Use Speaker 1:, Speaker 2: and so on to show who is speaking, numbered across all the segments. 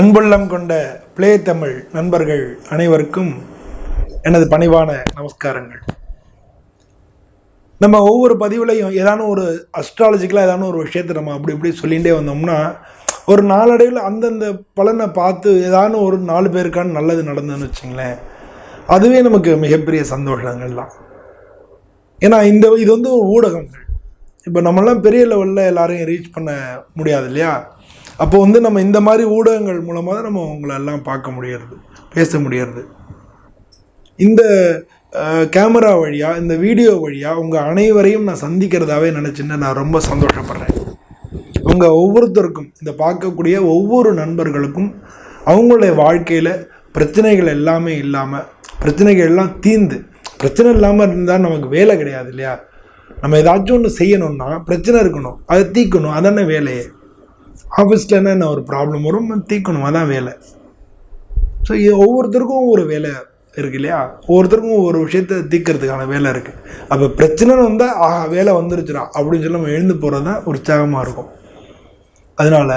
Speaker 1: அன்புள்ளம் கொண்ட பிளே தமிழ் நண்பர்கள் அனைவருக்கும் எனது பணிவான நமஸ்காரங்கள். நம்ம ஒவ்வொரு பதிவுலையும் ஏதானும் ஒரு அஸ்ட்ராலஜிக்கலாக ஏதானும் ஒரு விஷயத்தை நம்ம அப்படி இப்படி சொல்லிகிட்டே வந்தோம்னா ஒரு நாளடைவில் அந்தந்த பலனை பார்த்து ஏதானும் ஒரு நாலு பேருக்கான நல்லது நடந்ததுன்னு வச்சுங்களேன் அதுவே நமக்கு மிகப்பெரிய சந்தோஷங்கள் தான் ஏன்னா இந்த இது வந்து ஒரு ஊடகங்கள். இப்போ நம்மளாம் பெரிய லெவலில் எல்லாரையும் ரீச் பண்ண முடியாது இல்லையா? அப்போ வந்து நம்ம இந்த மாதிரி ஊடகங்கள் மூலமாக தான் நம்ம அவங்களெல்லாம் எல்லாம் பார்க்க முடியறது பேச முடியறது. இந்த கேமரா வழியாக இந்த வீடியோ வழியாக உங்கள் அனைவரையும் நான் சந்திக்கிறதாவே நினச்சின்னு நான் ரொம்ப சந்தோஷப்படுறேன். உங்கள் ஒவ்வொருத்தருக்கும் இந்த பார்க்கக்கூடிய ஒவ்வொரு நண்பர்களுக்கும் அவங்களுடைய வாழ்க்கையில் பிரச்சனைகள் எல்லாமே இல்லாமல் பிரச்சனைகள் எல்லாம் தீர்ந்து பிரச்சனை இல்லாமல் இருந்தால் நமக்கு வேலை கிடையாது இல்லையா? நம்ம ஏதாச்சும் ஒன்று செய்யணும்னா பிரச்சனை இருக்கணும் அதை தீர்க்கணும் அதான வேலையே. ஆஃபீஸில் என்ன ஒரு ப்ராப்ளம் வரும்? தீக்கணுமா. தான் வேலை. ஸோ இது ஒவ்வொருத்தருக்கும் ஒரு வேலை இருக்கு இல்லையா? ஒவ்வொருத்தருக்கும் ஒவ்வொரு விஷயத்தை தீக்கிறதுக்கான வேலை இருக்குது அப்போ பிரச்சனைன்னு வந்தால் ஆஹா வேலை வந்துருச்சுடா அப்படின்னு சொல்லி நம்ம எழுந்து போகிறது தான் உற்சாகமாக இருக்கும். அதனால்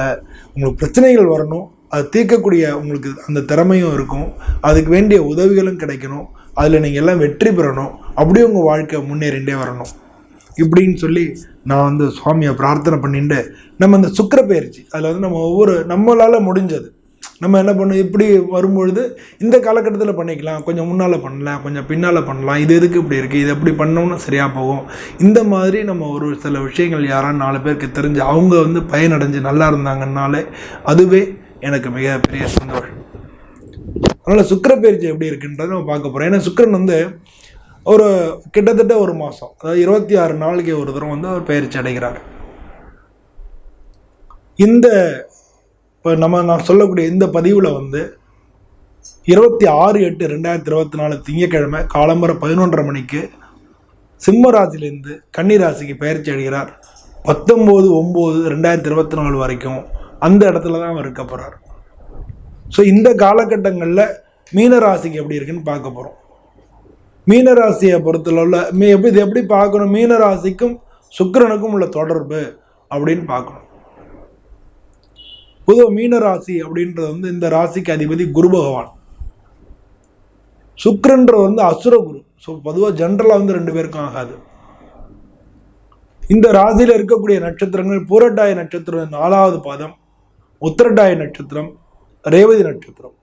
Speaker 1: உங்களுக்கு பிரச்சனைகள் வரணும். அது தீர்க்கக்கூடிய உங்களுக்கு அந்த திறமையும் இருக்கும். அதுக்கு வேண்டிய உதவிகளும் கிடைக்கணும். அதில் நீங்கள் எல்லாம் வெற்றி பெறணும். அப்படியே உங்கள் வாழ்க்கை முன்னேறிண்டே வரணும். இப்படின்னு சொல்லி நான் வந்து சுவாமியை பிரார்த்தனை பண்ணிட்டு நம்ம இந்த சுக்கர பயிற்சி அதில் வந்து நம்ம ஒவ்வொரு நம்மளால் முடிஞ்சது. நம்ம என்ன பண்ணோம் இப்படி வரும்பொழுது இந்த காலகட்டத்தில் பண்ணிக்கலாம் கொஞ்சம் முன்னால் பண்ணலாம் கொஞ்சம் பின்னால் பண்ணலாம் இது எதுக்கு இப்படி இருக்குது இது எப்படி பண்ணோம்னா சரியாக போகும். இந்த மாதிரி நம்ம ஒரு சில விஷயங்கள் யாராவது நாலு பேருக்கு தெரிஞ்சு அவங்க வந்து பயனடைஞ்சு நல்லா இருந்தாங்கன்னாலே அதுவே எனக்கு மிகப்பெரிய சந்தோஷம். அதனால் சுக்கர பயிற்சி எப்படி இருக்குன்றதை நம்ம பார்க்க போகிறோம் ஏன்னா சுக்கரன் வந்து ஒரு கிட்டத்தட்ட ஒரு மாதம் அதாவது இருபத்தி ஆறு நாளைக்கு ஒரு தரம் வந்து அவர் பயிற்சி அடைகிறார். இந்த இப்போ நம்ம நான் சொல்லக்கூடிய இந்த பதிவில் வந்து இருபத்தி ஆறு எட்டு ரெண்டாயிரத்தி இருபத்தி நாலு திங்கக்கிழமை காலம்பரம் பதினொன்றரை மணிக்கு சிம்மராசிலேருந்து கன்னிராசிக்கு பயிற்சி அடைகிறார். பத்தொம்போது ஒம்பது ரெண்டாயிரத்தி இருபத்தி நாலு வரைக்கும் அந்த இடத்துல தான் அவர் இருக்க போகிறார் ஸோ இந்த காலகட்டங்களில் மீனராசிக்கு எப்படி இருக்குன்னு பார்க்க போகிறோம் மீனராசியை பொறுத்தளவில் மீ எப்படி இது எப்படி பார்க்கணும்? மீனராசிக்கும் சுக்கரனுக்கும் உள்ள தொடர்பு அப்படின்னு பார்க்கணும். பொதுவாக மீனராசி அப்படின்றது வந்து இந்த ராசிக்கு அதிபதி குரு பகவான். சுக்கிரன்றது வந்து அசுர குரு. ஸோ பொதுவாக ஜென்ரலாக வந்து ரெண்டு பேருக்கும் ஆகாது. இந்த ராசியில் இருக்கக்கூடிய நட்சத்திரங்கள் பூரட்டாய நட்சத்திரம் நாலாவது பாதம் உத்திரட்டாய நட்சத்திரம் ரேவதி நட்சத்திரம்.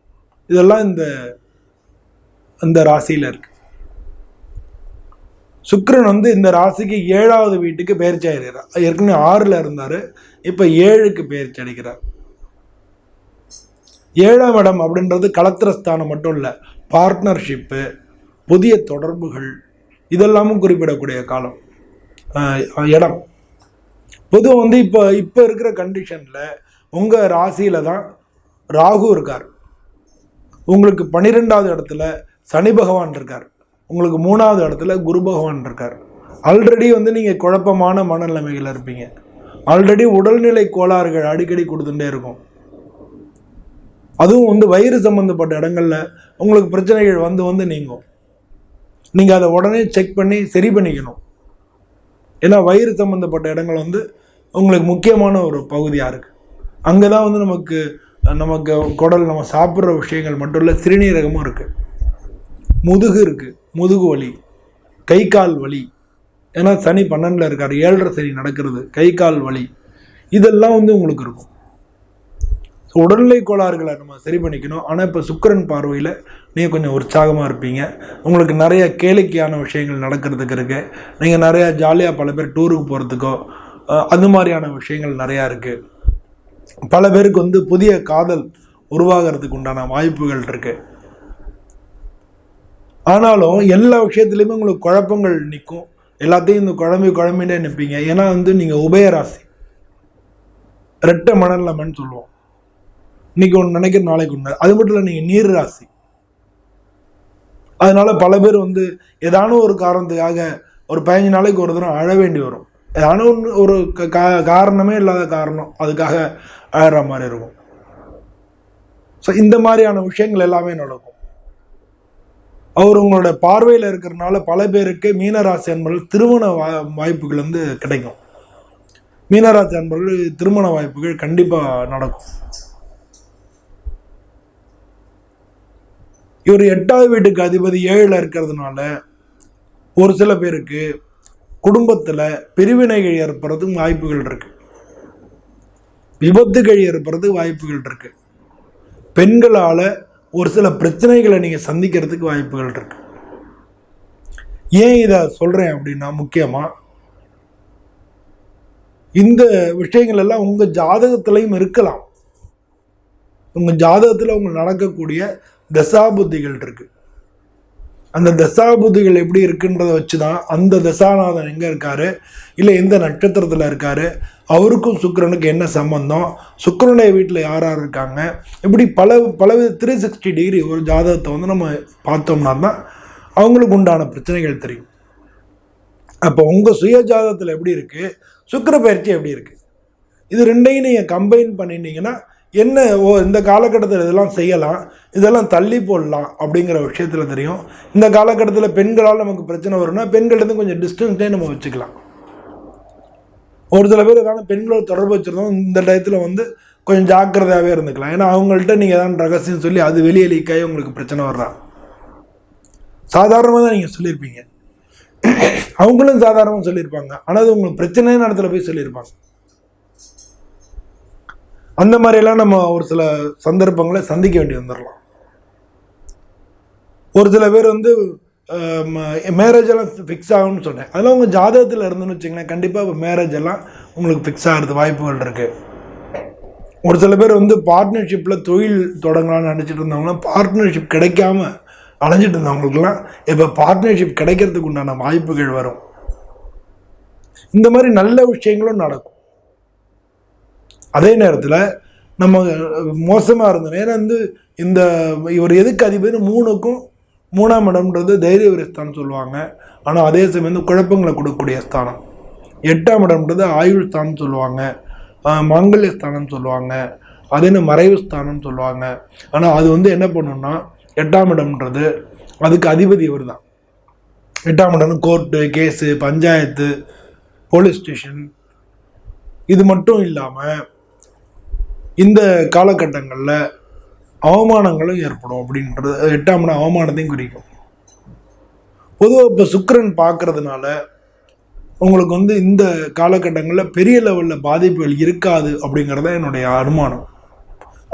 Speaker 1: இதெல்லாம் இந்த இந்த ராசியில் இருக்கு. சுக்ரன் வந்து இந்த ராசிக்கு ஏழாவது வீட்டுக்கு பயிற்சி ஆகிறார் ஏற்கனவே ஆறில் இருந்தார். இப்போ ஏழுக்கு பயிற்சி அடைகிறார். ஏழாம் இடம் அப்படின்றது கலத்திரஸ்தானம் மட்டும் இல்லை பார்ட்னர்ஷிப்பு புதிய தொடர்புகள் இதெல்லாமும் குறிப்பிடக்கூடிய காலம். இடம். பொதுவாக வந்து இப்போ இப்போ இருக்கிற கண்டிஷனில் உங்கள் ராசியில் தான் ராகு இருக்கார். உங்களுக்கு பன்னிரெண்டாவது இடத்துல சனி பகவான் இருக்கார். உங்களுக்கு மூணாவது இடத்துல குரு பகவான் இருக்கார். ஆல்ரெடி வந்து நீங்கள் குழப்பமான மனநிலைமைகள் இருப்பீங்க. ஆல்ரெடி உடல்நிலை கோளாறுகள் அடிக்கடி கொடுத்துட்டே இருக்கும். அதுவும் வந்து வயிறு சம்மந்தப்பட்ட இடங்கள்ல உங்களுக்கு பிரச்சனைகள் வந்து வந்து நீங்கும். நீங்கள் அதை உடனே செக் பண்ணி சரி பண்ணிக்கணும். ஏன்னா வயிறு சம்மந்தப்பட்ட இடங்கள் வந்து உங்களுக்கு முக்கியமான ஒரு பகுதியாக இருக்குது அங்கே தான் வந்து நமக்கு நமக்கு குடல் நம்ம சாப்பிட்ற விஷயங்கள் மட்டும் இல்லை சிறுநீரகமும் இருக்குது முதுகு இருக்குது முதுகு வலி கை கால் வலி. ஏன்னா சனி பன்னெண்டில் இருக்கார் ஏழரை சனி நடக்கிறது கை கால் வலி. இதெல்லாம் வந்து உங்களுக்கு இருக்கும். ஸோ உடல்நிலை கோளாறுகளை நம்ம சரி பண்ணிக்கணும். ஆனால் இப்போ சுக்கரன் பார்வையில் நீங்கள் கொஞ்சம் உற்சாகமாக இருப்பீங்க. உங்களுக்கு நிறைய கேளிக்கையான விஷயங்கள் நடக்கிறதுக்கு இருக்குது நீங்கள் நிறையா ஜாலியாக பல பேர் டூருக்கு போகிறதுக்கோ அது மாதிரியான விஷயங்கள் நிறையா இருக்குது பல பேருக்கு வந்து புதிய காதல் உருவாகிறதுக்கு உண்டான வாய்ப்புகள் இருக்குது ஆனாலும் எல்லா விஷயத்துலையுமே உங்களுக்கு குழப்பங்கள் நிற்கும் எல்லாத்தையும் இந்த குழம்பு குழம்பிட்டே நிற்பீங்க ஏன்னா வந்து நீங்கள் உபயராசி. ரெட்டை மணல்லமன்னு சொல்லுவோம். இன்னைக்கு ஒன்று நினைக்கிற நாளைக்கு ஒன்று அது மட்டும் இல்லை நீங்கள் நீர் ராசி. அதனால பல பேர் வந்து ஏதான ஒரு காரணத்துக்காக ஒரு பதினஞ்சு நாளைக்கு ஒரு தடவை அழ வேண்டி வரும். ஏதான ஒன்று ஒரு க- காரணமே இல்லாத காரணம். அதுக்காக அழகிற மாதிரி இருக்கும். ஸோ இந்த மாதிரியான விஷயங்கள் எல்லாமே நடக்கும். அவர் உங்களோட பார்வையில் இருக்கிறனால பல பேருக்கு மீனராசி அன்பர்கள் திருமண வா வாய்ப்புகள் வந்து கிடைக்கும். மீனராசி அன்பர்கள் திருமண வாய்ப்புகள் கண்டிப்பாக நடக்கும். இவர் எட்டாவது வீட்டுக்கு அதிபதி ஏழில் இருக்கிறதுனால ஒரு சில பேருக்கு குடும்பத்தில் பிரிவினைகள் ஏற்படுறதுக்கு வாய்ப்புகள் இருக்கு. விபத்துகள் ஏற்படுறதுக்கு வாய்ப்புகள் இருக்கு. பெண்களால் ஒரு சில பிரச்சனைகளை நீங்கள் சந்திக்கிறதுக்கு வாய்ப்புகள் இருக்கு. ஏன் இதை சொல்கிறேன் அப்படின்னா முக்கியமாக இந்த விஷயங்கள் எல்லாம் உங்கள் ஜாதகத்திலையும் இருக்கலாம். உங்கள் ஜாதகத்தில் உங்களுக்கு நடக்கக்கூடிய தசாபுத்திகள் இருக்குது அந்த தசாபுதிகள் எப்படி இருக்குன்றதை வச்சு தான் அந்த தசாநாதன் எங்கே இருக்காரு? இல்லை எந்த நட்சத்திரத்தில் இருக்காரு? அவருக்கும் சுக்கரனுக்கு என்ன சம்பந்தம்? சுக்கரனுடைய வீட்டில் யார் யார் இருக்காங்க? இப்படி பல பலவித த்ரீ சிக்ஸ்டி டிகிரி ஒரு ஜாதகத்தை வந்து நம்ம பார்த்தோம்னா தான் அவங்களுக்கு உண்டான பிரச்சனைகள் தெரியும். அப்போ உங்கள் சுய ஜாதகத்தில் எப்படி இருக்குது சுக்கர பயிற்சி எப்படி இருக்குது இது ரெண்டையும் நீங்கள் கம்பைன் பண்ணிட்டீங்கன்னா என்ன ஓ இந்த காலகட்டத்தில் இதெல்லாம் செய்யலாம் இதெல்லாம் தள்ளி போடலாம் அப்படிங்கிற விஷயத்தில் தெரியும். இந்த காலகட்டத்தில் பெண்களால் நமக்கு பிரச்சனை வரும்னா பெண்கள்லேருந்து கொஞ்சம் டிஸ்டன்ஸ்லேயே நம்ம வச்சுக்கலாம். ஒரு சில பேர் ஏதாவது பெண்களோட தொடர்பு வச்சுருந்தோம் இந்த டயத்தில் வந்து கொஞ்சம் ஜாக்கிரதையாகவே இருந்துக்கலாம். ஏன்னா அவங்கள்ட்ட நீங்கள் ஏதாவது ரகசியம் சொல்லி அது வெளியே லீக்காகி உங்களுக்கு பிரச்சனை வர்றா. சாதாரணமாக தான் நீங்கள் சொல்லியிருப்பீங்க. அவங்களும் சாதாரணமாக சொல்லியிருப்பாங்க. ஆனால் அது உங்களுக்கு பிரச்சனையான இடத்துல போய் சொல்லியிருப்பாங்க. அந்த மாதிரியெல்லாம் நம்ம ஒரு சில சந்தர்ப்பங்களை சந்திக்க வேண்டி வந்துடலாம் ஒரு சில பேர் வந்து மேரேஜ் எல்லாம் ஃபிக்ஸ் ஆகும்னு சொன்னேன். அதெல்லாம் உங்கள் ஜாதகத்தில் இருந்துன்னு வச்சிங்கன்னா கண்டிப்பாக இப்போ மேரேஜ் எல்லாம் உங்களுக்கு ஃபிக்ஸ் ஆகிறது வாய்ப்புகள் இருக்குது ஒரு சில பேர் வந்து பார்ட்னர்ஷிப்பில் தொழில் தொடங்கலாம்னு நினச்சிட்டு இருந்தவங்களாம் பார்ட்னர்ஷிப் கிடைக்காம அலைஞ்சிட்டு இருந்தவங்களுக்குலாம் இப்போ பார்ட்னர்ஷிப் கிடைக்கிறதுக்கு உண்டான வாய்ப்புகள் வரும். இந்த மாதிரி நல்ல விஷயங்களும் நடக்கும். அதே நேரத்தில் நம்ம மோசமாக இருந்தோம். ஏன்னா வந்து இந்த இவர் எதுக்கு அதிபதி மூணுக்கும் மூணாம் இடம்ன்றது தைரிய விரஸ்தானம் சொல்லுவாங்க. ஆனால் அதே சமயம் வந்து குழப்பங்களை கொடுக்கக்கூடிய ஸ்தானம். எட்டாம் இடம்ன்றது ஆயுள் ஸ்தானம் சொல்லுவாங்க. மாங்கல்ய ஸ்தானம் சொல்லுவாங்க. அதே மறைவு ஸ்தானம் சொல்லுவாங்க. ஆனால் அது வந்து என்ன பண்ணுன்னா எட்டாம் இடம்ன்றது அதுக்கு அதிபதி இவர் தான் எட்டாம் இடம் court case panchayat police station இது மட்டும் இல்லாமல் இந்த காலகட்டங்களில் அவமானங்களும் ஏற்படும் அப்படின்றது எட்டாம் இடம் அவமானத்தையும் குறிக்கும். பொதுவாக இப்போ சுக்கரன் பார்க்கறதுனால உங்களுக்கு வந்து இந்த காலகட்டங்களில் பெரிய லெவலில் பாதிப்புகள் இருக்காது அப்படிங்கிறது தான் என்னுடைய அனுமானம்.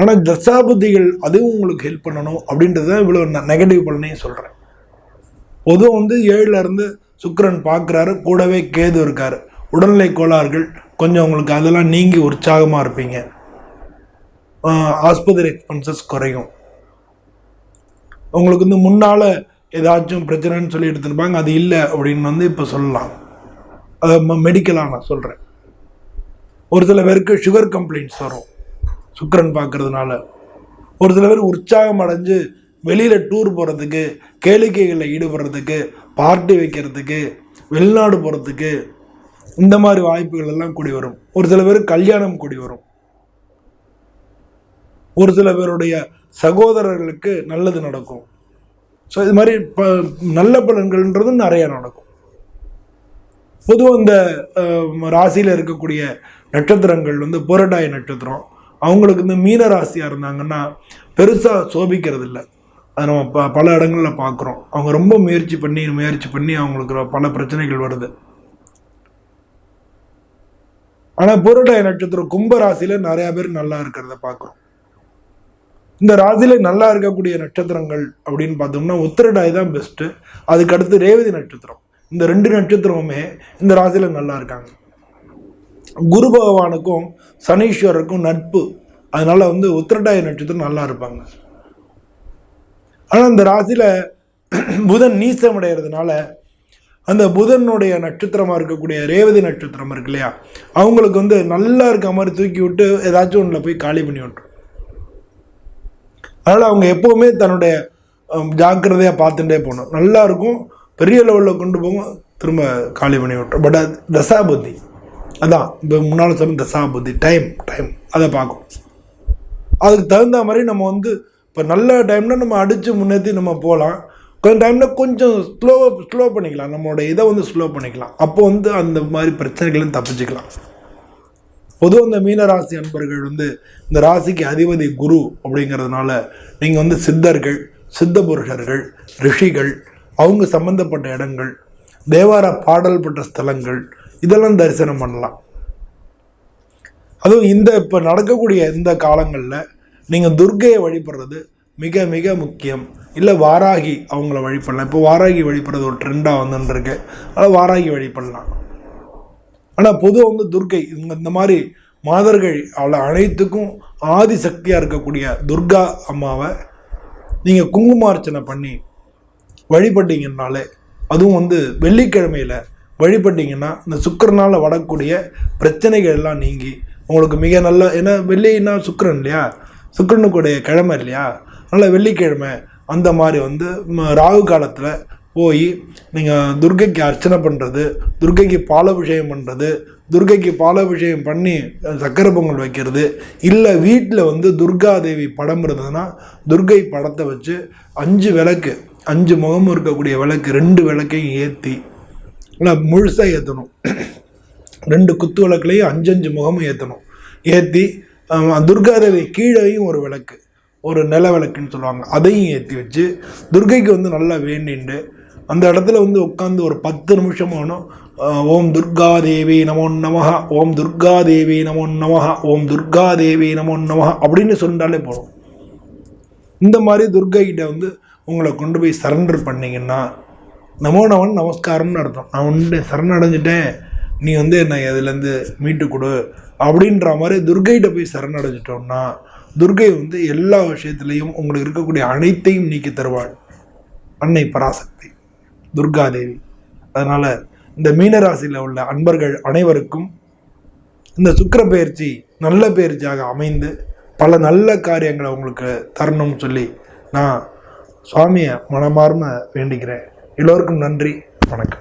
Speaker 1: ஆனால் தசாபுத்திகள் அதுவும் உங்களுக்கு ஹெல்ப் பண்ணணும் அப்படின்றது தான் இவ்வளோ நெகட்டிவ் பலனையும் சொல்கிறேன் பொதுவாக வந்து ஏழுலேருந்து சுக்கரன் பார்க்குறாரு கூடவே கேது இருக்கார். உடல்நிலை கோளாறுகள் கொஞ்சம் உங்களுக்கு அதெல்லாம் நீங்கி உற்சாகமாக இருப்பீங்க. ஆஸ்பத்திரி எக்ஸ்பென்சஸ் குறையும். உங்களுக்கு வந்து முன்னால் ஏதாச்சும் பிரச்சனைன்னு சொல்லி எடுத்துருப்பாங்க அது இல்லை அப்படின்னு வந்து இப்போ சொல்லலாம். அதை மெடிக்கலாக நான் சொல்கிறேன் ஒரு சில பேருக்கு சுகர் கம்ப்ளைண்ட்ஸ் வரும் சுக்கரன் பார்க்கறதுனால ஒரு சில பேர் உற்சாகம் அடைஞ்சு வெளியில் டூர் போகிறதுக்கு கேளிக்கைகளில் ஈடுபடுறதுக்கு பார்ட்டி வைக்கிறதுக்கு வெளிநாடு போகிறதுக்கு இந்த மாதிரி வாய்ப்புகள் எல்லாம் கூடி வரும். ஒரு சில பேர் கல்யாணம் கூடி வரும். ஒரு சில பேருடைய சகோதரர்களுக்கு நல்லது நடக்கும். ஸோ இது மாதிரி ப நல்ல பலன்கள்ன்றதும் நிறைய நடக்கும். பொதுவாக இந்த ராசியில் இருக்கக்கூடிய நட்சத்திரங்கள் வந்து புரட்டாய நட்சத்திரம். அவங்களுக்கு இந்த மீன ராசியாக இருந்தாங்கன்னா பெருசாக சோபிக்கிறது இல்லை அதை நம்ம ப பல இடங்களில் பார்க்குறோம் அவங்க ரொம்ப முயற்சி பண்ணி முயற்சி பண்ணி அவங்களுக்கு பல பிரச்சனைகள் வருது. ஆனால் புரட்டாய நட்சத்திரம் கும்ப ராசியில் நிறையா பேர் நல்லா இருக்கிறத பார்க்குறோம் இந்த ராசியில நல்லா இருக்கக்கூடிய நட்சத்திரங்கள் அப்படின்னு பார்த்தோம்னா உத்திரடாய் தான் பெஸ்ட்டு அதுக்கடுத்து ரேவதி நட்சத்திரம். இந்த ரெண்டு நட்சத்திரமுமே இந்த ராசியில நல்லா இருக்காங்க. குரு பகவானுக்கும் சனீஸ்வரருக்கும் நட்பு. அதனால வந்து உத்திரடாய நட்சத்திரம் நல்லா இருப்பாங்க. ஆனால் இந்த ராசியில புதன் நீசம் அடைகிறதுனால அந்த புதனுடைய நட்சத்திரமாக இருக்கக்கூடிய ரேவதி நட்சத்திரம் இருக்கு இல்லையா? அவங்களுக்கு வந்து நல்லா இருக்க மாதிரி தூக்கி விட்டு ஏதாச்சும் ஒன்றில் போய் காலி பண்ணி விட்டுரும். அதனால் அவங்க எப்போவுமே தன்னுடைய ஜாக்கிரதையாக பார்த்துட்டே போகணும். நல்லா இருக்கும். பெரிய லெவலில் கொண்டு போகும் திரும்ப காலி பண்ணி விட்டுரும். பட் அது தசாபுத்தி. அதான். இப்போ முன்னால் சொன்ன தசாபுத்தி. டைம் டைம் அதை பார்க்கும் அதுக்கு தகுந்த மாதிரி நம்ம வந்து இப்போ நல்ல டைம்னால் நம்ம அடித்து முன்னேற்றி நம்ம போகலாம். கொஞ்சம் டைம்னால் கொஞ்சம் ஸ்லோவாக ஸ்லோ பண்ணிக்கலாம். நம்மளோட இதை வந்து ஸ்லோ பண்ணிக்கலாம். அப்போ வந்து அந்த மாதிரி பிரச்சனைகளும் தப்பிச்சுக்கலாம். பொதுவாக இந்த மீனராசி அன்பர்கள் வந்து இந்த ராசிக்கு அதிபதி குரு அப்படிங்கிறதுனால நீங்கள் வந்து சித்தர்கள் சித்த புருஷர்கள் ரிஷிகள் அவங்க சம்பந்தப்பட்ட இடங்கள் தேவார பாடல் பெற்ற ஸ்தலங்கள் இதெல்லாம் தரிசனம் பண்ணலாம். அதுவும் இந்த இப்போ நடக்கக்கூடிய இந்த காலங்களில் நீங்கள் துர்க்கையை வழிபடுறது மிக மிக முக்கியம். இல்லை வாராகி அவங்கள வழிபடலாம். இப்போ வாராகி வழிபடுறது ஒரு ட்ரெண்டாக வந்துருக்கு அதனால் வாராகி வழிபடலாம். ஆனால் பொதுவாக வந்து துர்க்கை இவங்க இந்த மாதிரி மாதர்கள் அவளை அனைத்துக்கும் ஆதி சக்தியாக இருக்கக்கூடிய துர்கா அம்மாவை நீங்கள் குங்குமார்ச்சனை பண்ணி வழிபட்டீங்கன்னாலே அதுவும் வந்து வெள்ளிக்கிழமையில் வழிபட்டீங்கன்னா இந்த சுக்கரனால் வரக்கூடிய பிரச்சனைகள் எல்லாம் நீங்கி உங்களுக்கு மிக நல்ல ஏன்னா வெள்ளின்னா சுக்கரன் இல்லையா? சுக்கரனுக்குடைய கிழமை இல்லையா? அதனால் வெள்ளிக்கிழமை அந்த மாதிரி வந்து ராகு காலத்தில் போய் நீங்கள் துர்க்கைக்கு அர்ச்சனை பண்ணுறது துர்க்கைக்கு பாலாபிஷேகம் பண்ணுறது துர்கைக்கு பாலாபிஷேகம் பண்ணி சக்கரை பொங்கல் வைக்கிறது இல்லை வீட்டில் வந்து துர்காதேவி படம் இருந்ததுன்னா துர்க்கை படத்தை வச்சு அஞ்சு விளக்கு அஞ்சு முகமும் இருக்கக்கூடிய விளக்கு ரெண்டு விளக்கையும் ஏற்றி இல்லை முழுசாக ஏற்றணும் ரெண்டு குத்து விளக்குலையும் அஞ்சு அஞ்சு முகமும் ஏற்றணும் ஏற்றி துர்காதேவி கீழேயும் ஒரு விளக்கு ஒரு நில விளக்குன்னு சொல்லுவாங்க. அதையும் ஏற்றி வச்சு துர்க்கைக்கு வந்து நல்லா வேண்டிண்டு அந்த இடத்துல வந்து உட்காந்து ஒரு பத்து நிமிஷம் ஆனோம் ஓம் துர்கா தேவி நமோ நமஹ ஓம் துர்கா தேவி நமோ நமஹ ஓம் துர்கா தேவி நமோ நமஹ அப்படின்னு சொன்னாலே போதும். இந்த மாதிரி துர்கை கிட்ட வந்து உங்களை கொண்டு போய் சரண்டர் பண்ணீங்கன்னா நமோ நமன் நமஸ்காரம்னு அர்த்தம். நான் வந்து சரணடைஞ்சிட்டேன் நீ வந்து என்னை இதுலேருந்து மீட்டு கொடு அப்படின்ற மாதிரி துர்கைகிட்ட போய் சரணடைஞ்சிட்டோம்னா துர்கை வந்து எல்லா விஷயத்துலையும் உங்களுக்கு இருக்கக்கூடிய அனைத்தையும் நீக்கி தருவாள். அன்னை பராசக்தி. துர்காதேவி. அதனால் இந்த மீனராசியில் உள்ள அன்பர்கள் அனைவருக்கும் இந்த சுக்கிர பயிற்சி நல்ல பயிற்சியாக அமைந்து பல நல்ல காரியங்களை உங்களுக்கு தரணும்னு சொல்லி நான் சுவாமியை மனமார்ம வேண்டிக்கிறேன். எல்லோருக்கும் நன்றி. வணக்கம்.